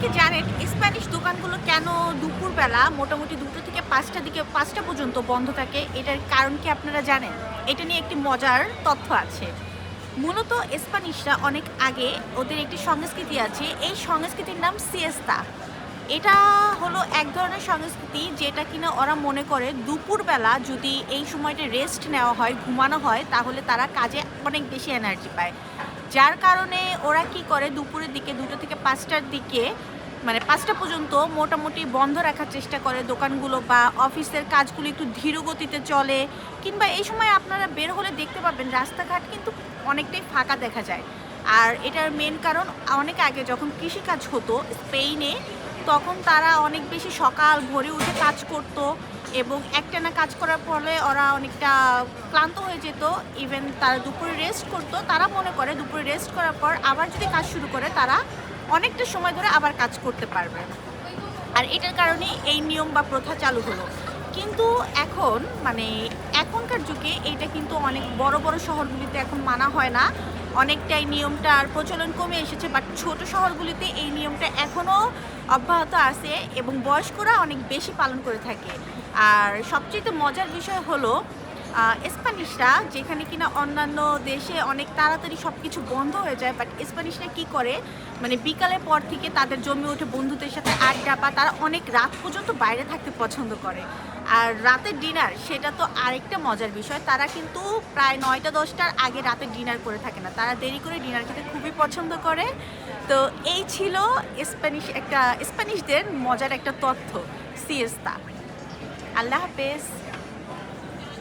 কি জানেন স্প্যানিশ দোকানগুলো কেন দুপুরবেলা মোটামুটি দুটো থেকে পাঁচটা দিকে, পাঁচটা পর্যন্ত বন্ধ থাকে? এটার কারণ কি আপনারা জানেন? এটা নিয়ে একটি মজার তথ্য আছে। মূলত স্প্যানিশরা অনেক আগে ওদের একটি সংস্কৃতি আছে, এই সংস্কৃতির নাম সিয়েস্তা এটা হলো এক ধরনের সংস্কৃতি যেটা কিনা ওরা মনে করে দুপুরবেলা যদি এই সময়টা রেস্ট নেওয়া হয়, ঘুমানো হয়, তাহলে তারা কাজে অনেক বেশি এনার্জি পায়। যার কারণে ওরা কি করে দুপুরের দিকে, দুটো থেকে পাঁচটার দিকে মানে পাঁচটা পর্যন্ত মোটামুটি বন্ধ রাখার চেষ্টা করে দোকানগুলো বা অফিসের কাজগুলো একটু ধীর গতিতে চলে। কিংবা এই সময় আপনারা বের হলে দেখতে পাবেন রাস্তাঘাট কিন্তু অনেকটাই ফাঁকা দেখা যায়। আর এটার মেন কারণ, অনেক আগে যখন কৃষিকাজ হতো স্পেনে তখন তারা অনেক বেশি সকাল ভোরে উঠে কাজ করত এবং একটানা কাজ করার ফলে ওরা অনেকটা ক্লান্ত হয়ে যেত। ইভেন তারা দুপুরে রেস্ট করতো। তারা মনে করে দুপুরে রেস্ট করার পর আবার যদি কাজ শুরু করে, তারা অনেকটা সময় ধরে আবার কাজ করতে পারবে। আর এটার কারণে এই নিয়ম বা প্রথা চালু হলো। কিন্তু এখন মানে এখনকার যুগে এটা কিন্তু অনেক বড় বড় শহরগুলিতে এখন মানা হয় না। অনেকটাই নিয়মটার প্রচলন কমে এসেছে বাট ছোট শহরগুলিতে এই নিয়মটা এখনও অব্যাহত আছে এবং বয়স্করা অনেক বেশি পালন করে থাকে। আর সবচেয়ে মজার বিষয় হলো স্প্যানিশরা যেখানে কিনা অন্যান্য দেশে অনেক তাড়াতাড়ি সব কিছু বন্ধ হয়ে যায় বাট স্প্যানিশরা কি করে? মানে বিকালের পর থেকে তাদের জমে ওঠে বন্ধুদের সাথে আড্ডা বা তারা অনেক রাত পর্যন্ত বাইরে থাকতে পছন্দ করে। আর রাতের ডিনার সেটা তো আরেকটা মজার বিষয়, তারা কিন্তু প্রায় নয়টা, দশটার আগে রাতের ডিনার করে থাকে না। তারা দেরি করে ডিনার খেতে খুবই পছন্দ করে। তো এই ছিল স্প্যানিশ একটা, স্প্যানিশদের মজার একটা তথ্য সিয়েস্তা আল্লাহ হাফেজ।